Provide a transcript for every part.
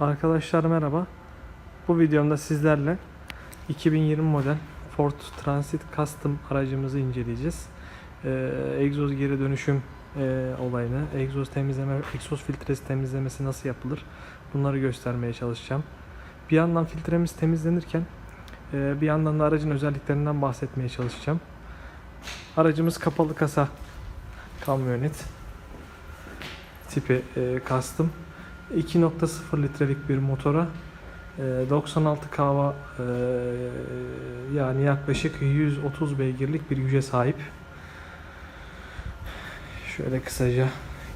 Arkadaşlar merhaba. Bu videomda sizlerle 2020 model Ford Transit Custom aracımızı inceleyeceğiz. Ee, egzoz geri dönüşüm e, olayını, egzoz temizleme, egzoz filtresi temizlemesi nasıl yapılır bunları göstermeye çalışacağım. Bir yandan filtremiz temizlenirken e, bir yandan da aracın özelliklerinden bahsetmeye çalışacağım. Aracımız kapalı kasa kamyonet tipi e, custom. 2.0 litrelik bir motora e, 96 kava e, yani yaklaşık 130 beygirlik bir güce sahip. Şöyle kısaca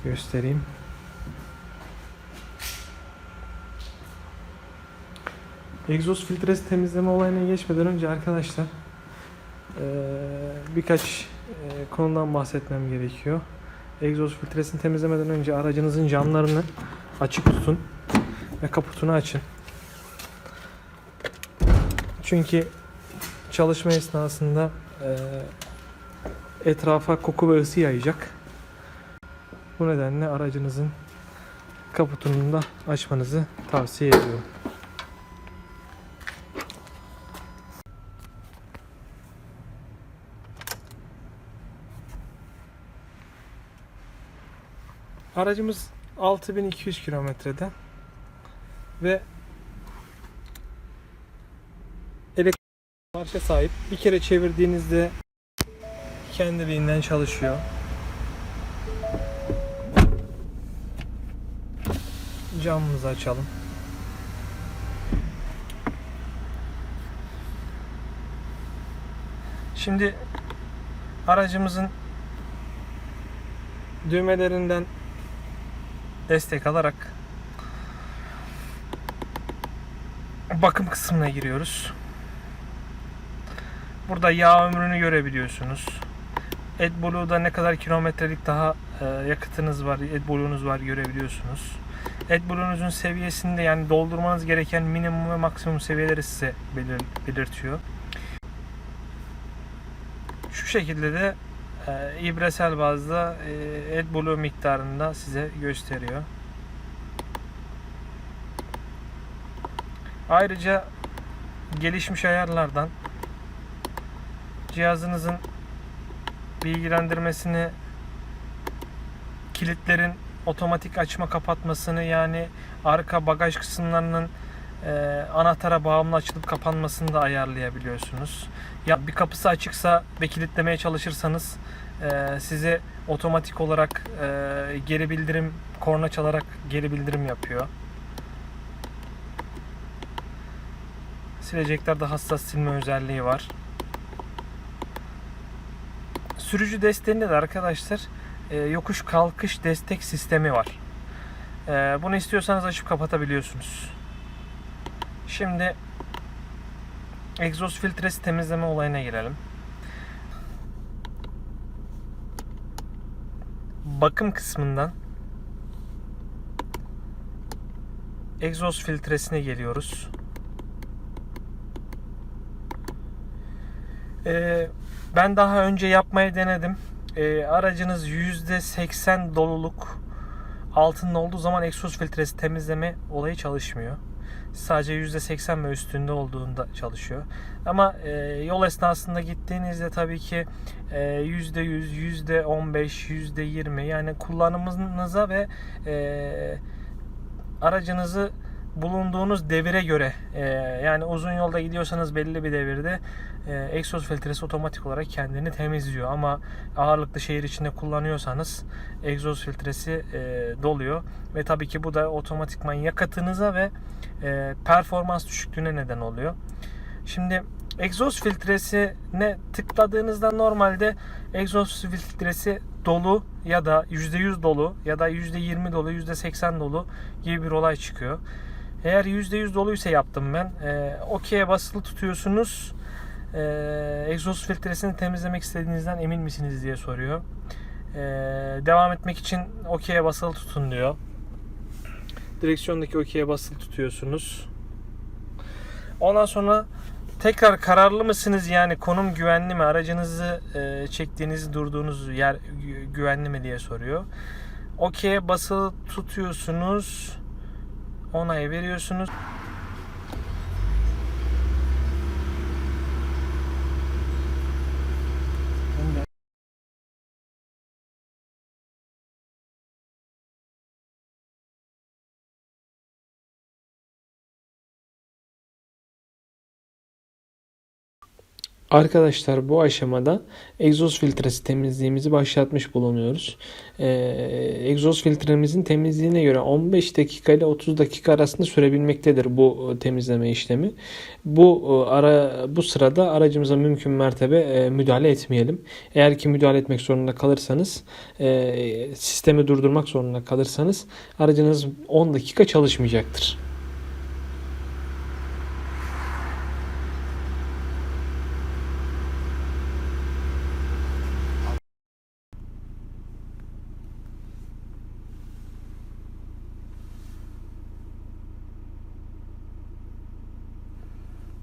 göstereyim. Egzoz filtresi temizleme olayına geçmeden önce arkadaşlar e, birkaç e, konudan bahsetmem gerekiyor. Egzoz filtresini temizlemeden önce aracınızın camlarını açık tutun ve kaputunu açın. Çünkü çalışma esnasında e, etrafa koku ve ısı yayacak. Bu nedenle aracınızın kaputunu da açmanızı tavsiye ediyorum. Aracımız 6200 kilometrede ve elektrik marşa sahip. Bir kere çevirdiğinizde kendiliğinden çalışıyor. Camımızı açalım. Şimdi aracımızın düğmelerinden destek alarak bakım kısmına giriyoruz. Burada yağ ömrünü görebiliyorsunuz. AdBlue'da ne kadar kilometrelik daha e, yakıtınız var, AdBlue'nuz var görebiliyorsunuz. AdBlue'nuzun seviyesinde yani doldurmanız gereken minimum ve maksimum seviyeleri size belir, belirtiyor. Şu şekilde de e, ibresel bazda e, AdBlue miktarında size gösteriyor. Ayrıca gelişmiş ayarlardan cihazınızın bilgilendirmesini kilitlerin otomatik açma kapatmasını yani arka bagaj kısımlarının e, anahtara bağımlı açılıp kapanmasını da ayarlayabiliyorsunuz. Ya bir kapısı açıksa ve kilitlemeye çalışırsanız e, size otomatik olarak e, geri bildirim korna çalarak geri bildirim yapıyor. Sileceklerde hassas silme özelliği var. Sürücü desteğinde de arkadaşlar e, yokuş kalkış destek sistemi var. E, bunu istiyorsanız açıp kapatabiliyorsunuz. Şimdi egzoz filtresi temizleme olayına girelim. Bakım kısmından egzoz filtresine geliyoruz. Ee, ben daha önce yapmayı denedim. Ee, aracınız %80 doluluk altında olduğu zaman egzoz filtresi temizleme olayı çalışmıyor. Sadece %80 ve üstünde olduğunda çalışıyor. Ama e, yol esnasında gittiğinizde tabii ki e, %100, %15, %20 yani kullanımınıza ve e, aracınızı bulunduğunuz devire göre e, yani uzun yolda gidiyorsanız belli bir devirde e, egzoz filtresi otomatik olarak kendini temizliyor ama ağırlıklı şehir içinde kullanıyorsanız egzoz filtresi e, doluyor ve tabii ki bu da otomatikman yakıtınıza ve e, performans düşüklüğüne neden oluyor. Şimdi egzoz filtresine tıkladığınızda normalde egzoz filtresi dolu ya da %100 dolu ya da %20 dolu, %80 dolu gibi bir olay çıkıyor. Eğer %100 doluysa yaptım ben. E, OK'ye basılı tutuyorsunuz. E, egzoz filtresini temizlemek istediğinizden emin misiniz diye soruyor. E, devam etmek için OK'ye basılı tutun diyor. Direksiyondaki OK'ye basılı tutuyorsunuz. Ondan sonra tekrar kararlı mısınız yani konum güvenli mi aracınızı e, çektiğiniz durduğunuz yer gü- güvenli mi diye soruyor. OK'ye basılı tutuyorsunuz. Onayı veriyorsunuz. Arkadaşlar bu aşamada egzoz filtresi temizliğimizi başlatmış bulunuyoruz. Ee, egzoz filtremizin temizliğine göre 15 dakika ile 30 dakika arasında sürebilmektedir bu e, temizleme işlemi. Bu e, ara bu sırada aracımıza mümkün mertebe e, müdahale etmeyelim. Eğer ki müdahale etmek zorunda kalırsanız, e, sistemi durdurmak zorunda kalırsanız aracınız 10 dakika çalışmayacaktır.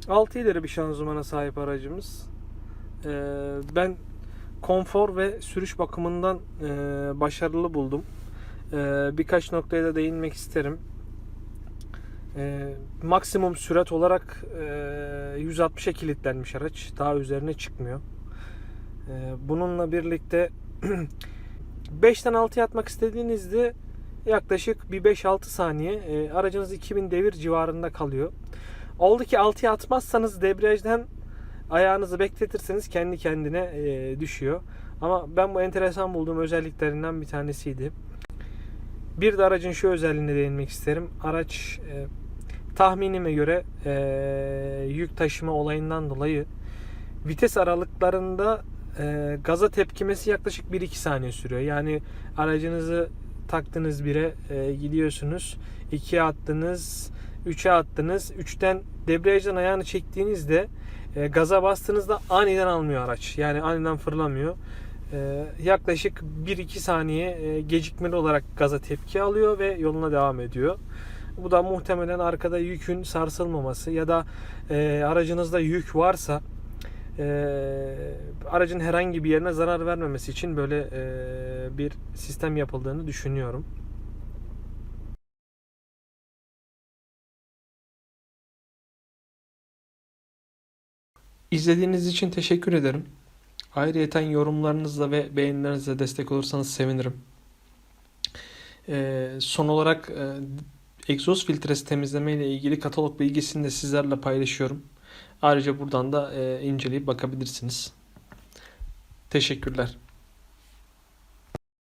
Altı ileri bir şanzımana sahip aracımız. Ee, ben konfor ve sürüş bakımından e, başarılı buldum. Ee, birkaç noktaya da değinmek isterim. Ee, maksimum sürat olarak e, 160'a kilitlenmiş araç. Daha üzerine çıkmıyor. Bununla birlikte 5'ten 6'ya atmak istediğinizde yaklaşık bir 5-6 saniye e, aracınız 2000 devir civarında kalıyor. Oldu ki 6'ya atmazsanız debriyajdan ayağınızı bekletirseniz kendi kendine e, düşüyor. Ama ben bu enteresan bulduğum özelliklerinden bir tanesiydi. Bir de aracın şu özelliğine değinmek isterim. Araç e, tahminime göre e, yük taşıma olayından dolayı vites aralıklarında e, gaza tepkimesi yaklaşık 1-2 saniye sürüyor. Yani aracınızı taktınız 1'e e, gidiyorsunuz. 2'ye attınız, 3'e attınız. 3'ten debriyajdan ayağını çektiğinizde e, gaza bastığınızda aniden almıyor araç. Yani aniden fırlamıyor. E, yaklaşık 1-2 saniye e, gecikmeli olarak gaza tepki alıyor ve yoluna devam ediyor. Bu da muhtemelen arkada yükün sarsılmaması ya da e, aracınızda yük varsa e, aracın herhangi bir yerine zarar vermemesi için böyle e, bir sistem yapıldığını düşünüyorum. İzlediğiniz için teşekkür ederim. Ayrıyeten yorumlarınızla ve beğenilerinizle destek olursanız sevinirim. Ee, son olarak e, egzoz filtresi temizleme ile ilgili katalog bilgisini de sizlerle paylaşıyorum. Ayrıca buradan da e, inceleyip bakabilirsiniz. Teşekkürler.